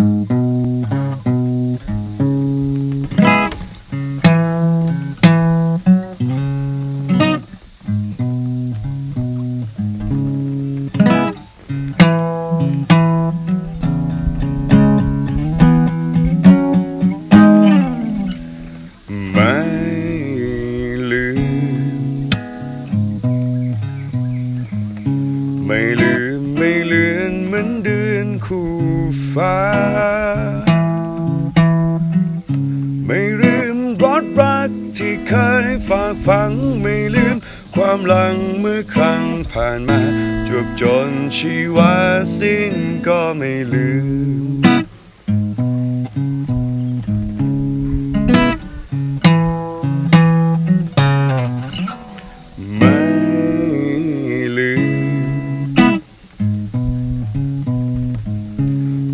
ไม่ลืมไม่ลืมไม่เลือนเหมือนเดือน คู่ฟ้า ไม่ลืมรสรักที่เคยฝากฝังไม่ลืมความหลังเมื่อครั้งผ่านมาจวบจนชีวาสิ้นก็ไม่ลืม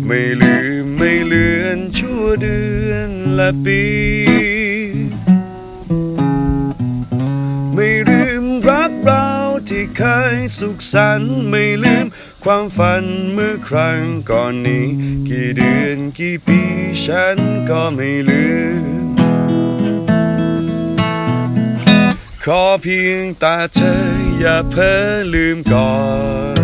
ไม่ลืมไม่เลือนชั่วเดือนและปี ไม่ลืมรักเราที่เคยสุขสันต์ไม่ลืมความฝันเมื่อครั้งก่อนนี้ กี่เดือนกี่ปีฉันก็ไม่ลืม ขอเพียงตาเธออย่าเพ้อลืมก่อน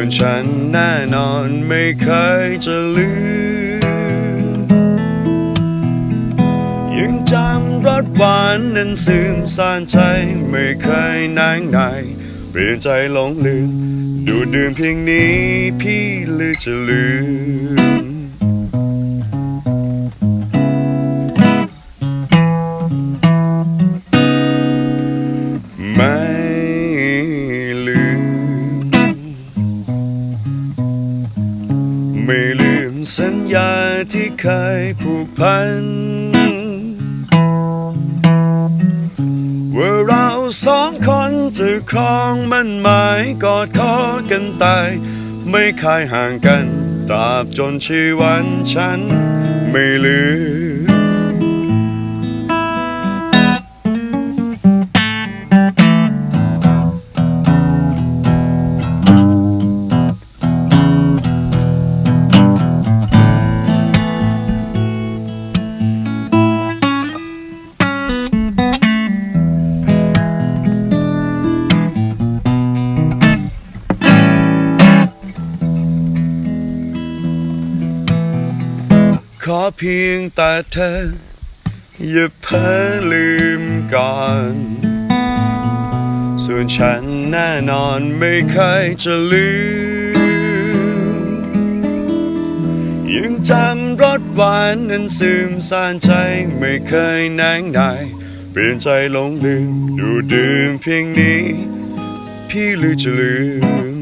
วนฉันแน่นอนไม่เคยจะลืม ยังจำรสหวานนั้นซึมซ่านใจไม่เคยนางนายเปลี่ยนใจหลงลืม ดูดื่มเพียงนี้พี่หรือจะลืม ญาที่เคยผูกพัน ว่าเราสองคนจะครองมันหมายกอดคอกันตาย ไม่เคยห่างกันตราบจนชีวันฉันไม่ลืม ขอเพียงแต่เธอ อย่าเพ้อลืมก่อน ส่วนฉันแน่นอนไม่เคยจะลืม ยังจำรสหวานนั้นซึมซ่านใจไม่เคยนางนายเปลี่ยนใจหลงลืมดูดื่มเพียงนี้ พี่หรือจะลืม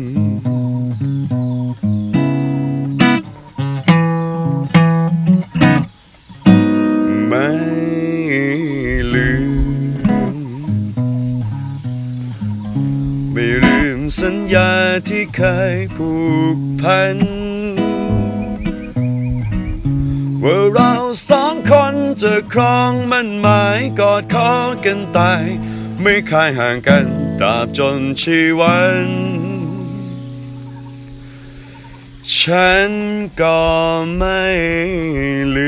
สัญญาที่เคยผูกพัน ว่าเราสองคนจะครองมันหมายกอดคอกันตาย ไม่คายห่างกันตราบจนชีวัน ฉันก็ไม่ลืม